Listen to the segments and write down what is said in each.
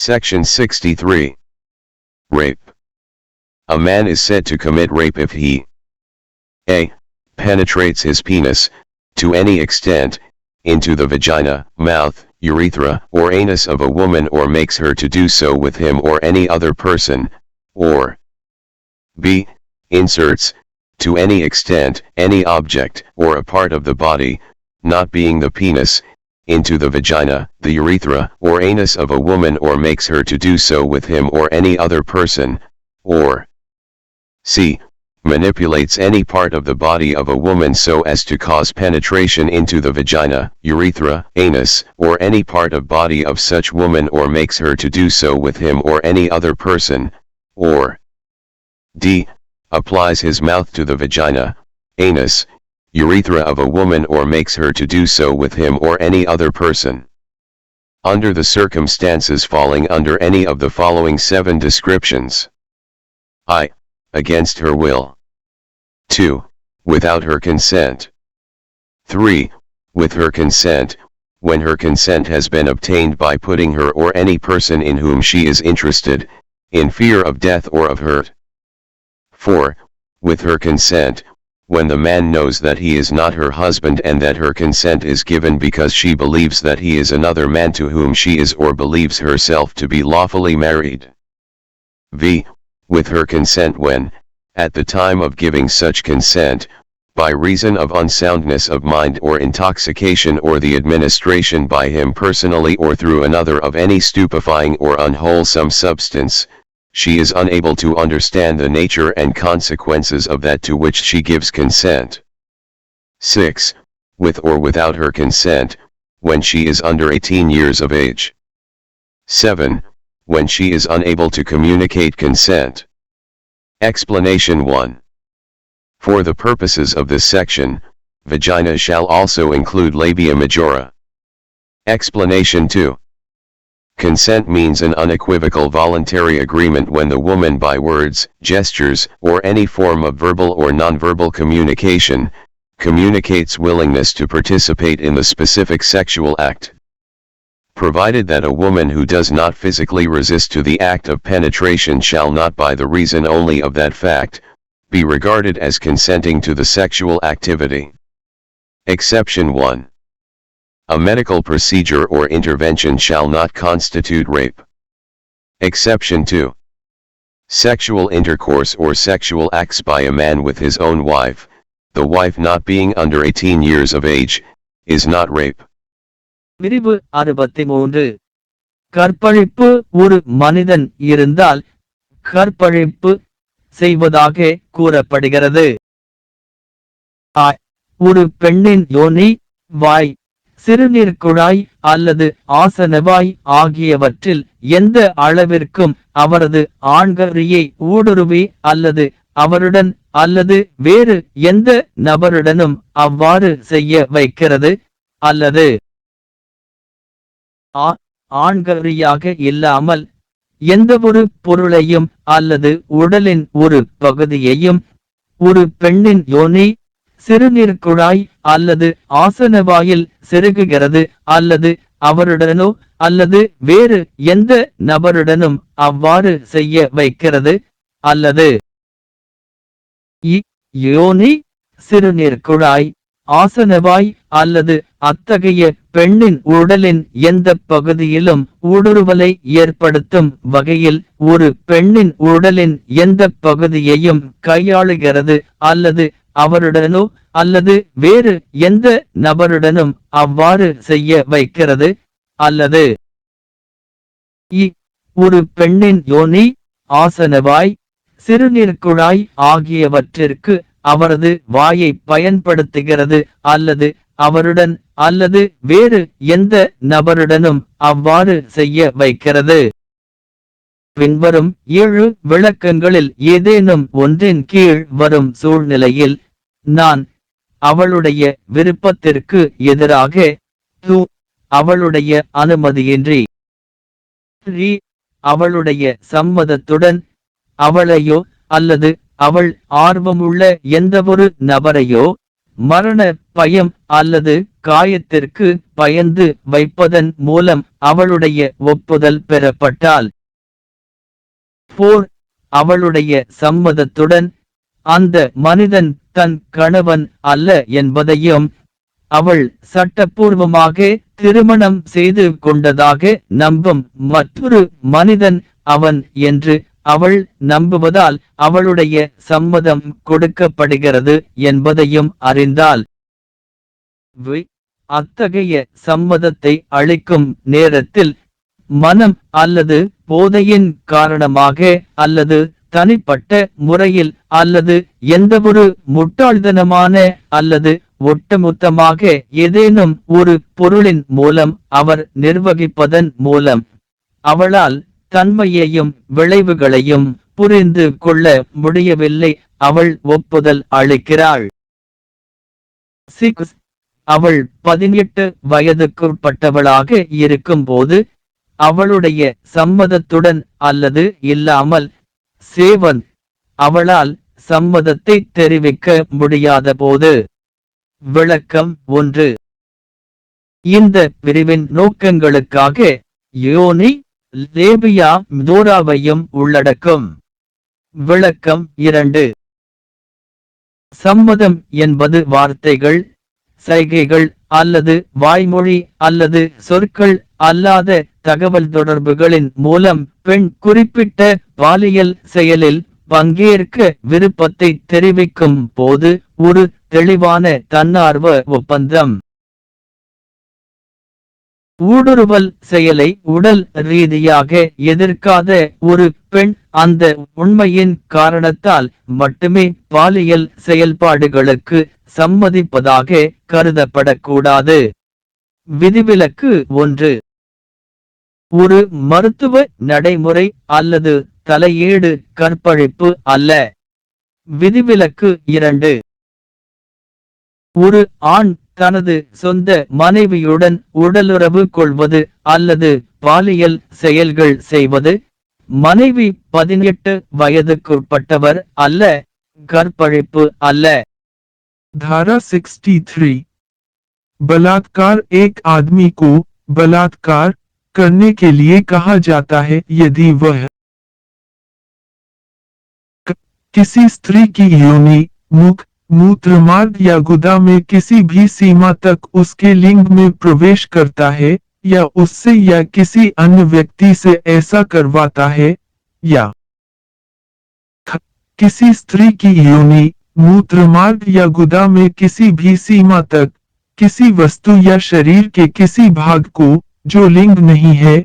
Section 63. Rape. A man is said to commit rape if he a. penetrates his penis, to any extent, into the vagina, mouth, urethra, or anus of a woman or makes her to do so with him or any other person, or b. inserts, to any extent, any object, or a part of the body, not being the penis, into the vagina, the urethra, or anus of a woman or makes her to do so with him or any other person, or c. manipulates any part of the body of a woman so as to cause penetration into the vagina, urethra, anus, or any part of body of such woman or makes her to do so with him or any other person, or d. applies his mouth to the vagina, anus, urethra of a woman or makes her to do so with him or any other person. Under the circumstances falling under any of the following seven descriptions. I. Against her will. 2. Without her consent. 3. With her consent, when her consent has been obtained by putting her or any person in whom she is interested, in fear of death or of hurt. 4. With her consent, when the man knows that he is not her husband and that her consent is given because she believes that he is another man to whom she is or believes herself to be lawfully married. v. With her consent when, at the time of giving such consent, by reason of unsoundness of mind or intoxication or the administration by him personally or through another of any stupefying or unwholesome substance, she is unable to understand the nature and consequences of that to which she gives consent. 6. With or without her consent, when she is under 18 years of age. 7. When she is unable to communicate consent. Explanation 1. For the purposes of this section, vagina shall also include labia majora. Explanation 2. Consent means an unequivocal voluntary agreement when the woman by words, gestures, or any form of verbal or nonverbal communication, communicates willingness to participate in the specific sexual act. Provided that a woman who does not physically resist to the act of penetration shall not by the reason only of that fact, be regarded as consenting to the sexual activity. Exception 1. A medical procedure or intervention shall not constitute rape. Exception 2. Sexual intercourse or sexual acts by a man with his own wife, the wife not being under 18 years of age, is not rape. விரிவு அறுபத்தி மூன்று கற்பழிப்பு ஒரு மனிதன் இருந்தால் கற்பழிப்பு செய்வதாக கூறப்படுகிறது ஒரு பெண்ணின் யோனி வாய் சிறுநீர் குழாய் அல்லது ஆசனவாய் ஆகியவற்றில் எந்த அளவிற்கும் அவரது ஆண்கரியை ஊடுருவி அல்லது அவருடன் அல்லது வேறு எந்த நபருடனும் அவ்வாறு செய்ய வைக்கிறது. அல்லது ஆ- ஆண்கரியாக இல்லாமல் எந்தவொரு பொருளையும் அல்லது உடலின் ஒரு பகுதியையும் ஒரு பெண்ணின் யோனி சிறுநீர் குழாய் அல்லது ஆசனவாயில் செருகுகிறது அல்லது அவருடனோ அல்லது வேறு எந்த நபருடனும் அவ்வாறு செய்ய வைக்கிறது. அல்லது யோனி சிறுநீர் குழாய் ஆசனவாய் அல்லது அத்தகைய பெண்ணின் உடலின் எந்த பகுதியிலும் ஊடுருவலை ஏற்படுத்தும் வகையில் ஒரு பெண்ணின் உடலின் எந்த பகுதியையும் கையாளுகிறது அல்லது அவருடனோ அல்லது வேறு எந்த நபருடனும் அவ்வாறு செய்ய வைக்கிறது. அல்லது இ ஒரு பெண்ணின் யோனி ஆசனவாய் சிறுநீர்குழாய் ஆகியவற்றிற்கு அவரது வாயை பயன்படுத்துகிறது. அல்லது அவருடன் அல்லது வேறு எந்த நபருடனும் அவ்வாறு செய்ய வைக்கிறது. பின்வரும் ஏழு விளக்கங்களில் ஏதேனும் ஒன்றின் கீழ் வரும் சூழ்நிலையில் நான் அவளுடைய விருப்பத்திற்கு எதிராக து அவளுடைய அனுமதியின்றி ரி அவளுடைய சம்மதத்துடன் அவளையோ அல்லது அவள் ஆர்வமுள்ள எந்தவொரு நபரையோ மரண பயம் அல்லது காயத்திற்கு பயந்து வைப்பதன் மூலம் அவளுடைய ஒப்புதல் பெறப்பட்டால் போர் அவளுடைய சம்மதத்துடன் அந்த மனிதன் தன் கணவன் அல்ல என்பதையும் அவள் சட்டப்பூர்வமாக திருமணம் செய்து கொண்டதாக நம்பும் மற்றொரு மனிதன் அவன் என்று அவள் நம்புவதால் அவளுடைய சம்மதம் கொடுக்கப்படுகிறது என்பதையும் அறிந்தால் வி- அத்தகைய சம்மதத்தை அளிக்கும் நேரத்தில் மனம் அல்லது போதையின் காரணமாக அல்லது தனிப்பட்ட முறையில் அல்லது எந்தவொரு முட்டாள்தனமான அல்லது ஒட்டுமொத்தமாக ஏதேனும் ஒரு பொருளின் மூலம் அவர் நிர்வகிப்பதன் மூலம் அவளால் தன்மையையும் விளைவுகளையும் புரிந்து கொள்ள முடியவில்லை. அவள் ஒப்புதல் அளிக்கிறாள். சிக்ஸ். அவள் பதினெட்டு வயதுக்குட்பட்டவளாக இருக்கும்போது அவளுடைய சம்மதத்துடன் அல்லது இல்லாமல் சேவன் அவளால் சம்மதத்தை தெரிவிக்க முடியாத போது விளக்கம் ஒன்று. இந்த பிரிவின் நோக்கங்களுக்காக யோனி லேபியா மிதோராவையும் உள்ளடக்கும். விளக்கம் இரண்டு. சம்மதம் என்பது வார்த்தைகள் சைகைகள் அல்லது வாய்மொழி அல்லது சொற்கள் அல்லாத தகவல் தொடர்புகளின் மூலம் பெண் குறிப்பிட்ட பாலியல் செயலில் பங்கேற்க விருப்பத்தை தெரிவிக்கும் போது ஒரு தெளிவான தன்னார்வ ஒப்பந்தம். ஊடுருவல் செயலை உடல் ரீதியாக எதிர்க்காத ஒரு பெண் அந்த உண்மையின் காரணத்தால் மட்டுமே பாலியல் செயல்பாடுகளுக்கு சம்மதிப்பதாக கருதப்படக்கூடாது. விதிவிலக்கு ஒன்று. ஒரு மருத்துவ நடைமுறை அல்லது தலையீடு கற்பழிப்பு அல்ல விதிவிலக்கு இரண்டு ஒரு ஆண் தனது சொந்த மனைவியுடன் உடலுறவு கொள்வது அல்லது பாலியல் செயல்கள் செய்வது மனைவி பதினெட்டு வயதுக்குட்பட்டவர் அல்ல கற்பழிப்பு அல்ல धारा 63 बलात्कार एक आदमी को बलात्कार करने के लिए कहा जाता है, यदि वह किसी स्त्री की योनि, मुख मूत्रमार्ग या गुदा में किसी भी सीमा तक उसके लिंग में प्रवेश करता है, या उससे या किसी अन्य व्यक्ति से ऐसा करवाता है, या किसी स्त्री की योनि मूत्रमार्ग या गुदा में किसी भी सीमा तक, किसी वस्तु या शरीर के किसी भाग को जो लिंग नहीं है,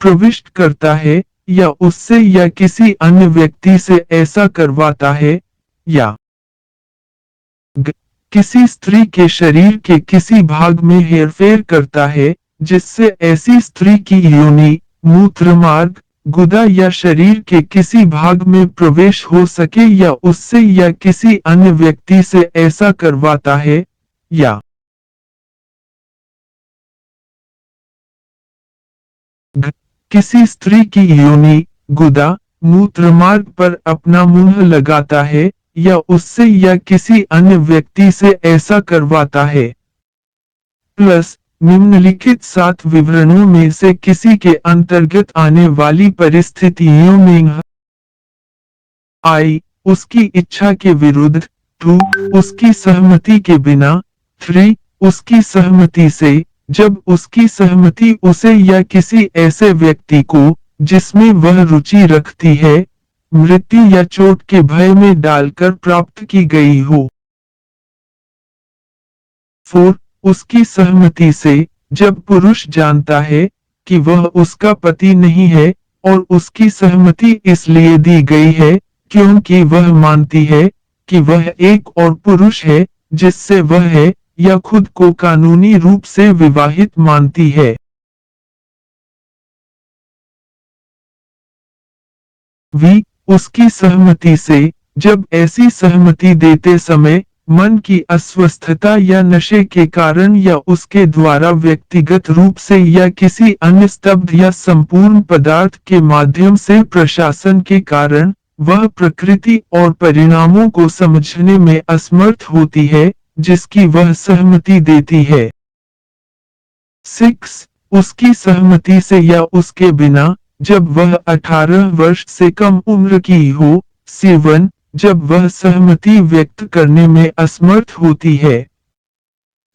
प्रविष्ट करता है, या उससे या किसी अन्य व्यक्ति से ऐसा करवाता है, या ग- किसी स्त्री के शरीर के किसी भाग में हेरफेर करता है, जिससे ऐसी स्त्री की योनि मूत्रमार्ग गुदा या शरीर के किसी भाग में प्रवेश हो सके या उससे या किसी अन्य व्यक्ति से ऐसा करवाता है, या किसी स्त्री की योनि, गुदा, मूत्रमार्ग पर अपना मुँह लगाता है, या उससे या किसी अन्य व्यक्ति से ऐसा करवाता है। प्लस, निम्नलिखित सात विवरणों में से किसी के अंतर्गत आने वाली परिस्थितियों में आई, उसकी इच्छा के विरुद्ध टू उसकी सहमति के बिना थ्री उसकी सहमति से जब उसकी सहमति उसे या किसी ऐसे व्यक्ति को, जिसमें वह रुचि रखती है, मृत्यु या चोट के भय में डालकर प्राप्त की गई हो। फोर, उसकी सहमति से, जब पुरुष जानता है, कि वह उसका पति नहीं है, और उसकी सहमति इसलिए दी गई है, क्योंकि वह मानती है, कि वह एक और पुरुष है, जिससे वह है या खुद को कानूनी रूप से विवाहित मानती है। वी, उसकी सहमति से, जब ऐसी सहमति देते समय, मन की अस्वस्थता या नशे के कारण या उसके द्वारा व्यक्तिगत रूप से या किसी अन्य स्तब्ध या संपूर्ण पदार्थ के माध्यम से प्रशासन के कारण, वह प्रकृति और परिणामों को समझने में असमर्थ होती है जिसकी वह सहमति देती है 6. उसकी सहमति से या उसके बिना, जब वह 18 वर्ष से कम उम्र की हो 7. जब वह सहमति व्यक्त करने में असमर्थ होती है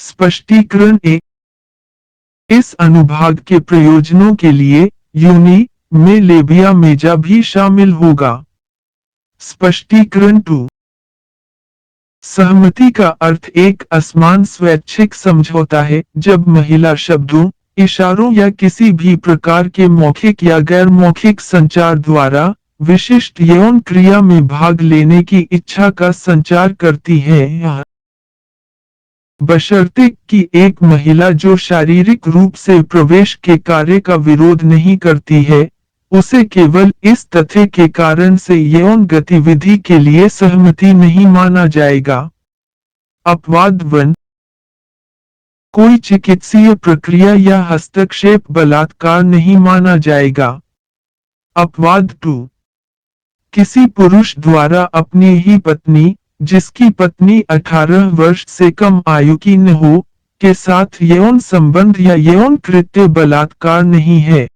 स्पष्टीकरण एक इस अनुभाग के प्रयोजनों के लिए, यूनि, में लेबिया मेजा भी शामिल होगा स्पष्टीकरण टू सहमति का अर्थ एक असमान स्वैच्छिक समझौता है, जब महिला शब्दों, इशारों या किसी भी प्रकार के मौखिक या गैर मौखिक संचार द्वारा, विशिष्ट यौन क्रिया में भाग लेने की इच्छा का संचार करती है। बशर्ते कि एक महिला जो शारीरिक रूप से प्रवेश के कार्य का विरोध नहीं करती है उसे केवल इस तथ्य के कारण से यौन गतिविधि के लिए सहमति नहीं माना जाएगा। अपवाद वन। कोई चिकित्सीय प्रक्रिया या हस्तक्षेप बलात्कार नहीं माना जाएगा। अपवाद टू। किसी पुरुष द्वारा अपनी ही पत्नी, जिसकी पत्नी 18 वर्ष से कम आयु की न हो, के साथ यौन संबंध या यौन कृत्य बलात्कार नहीं है।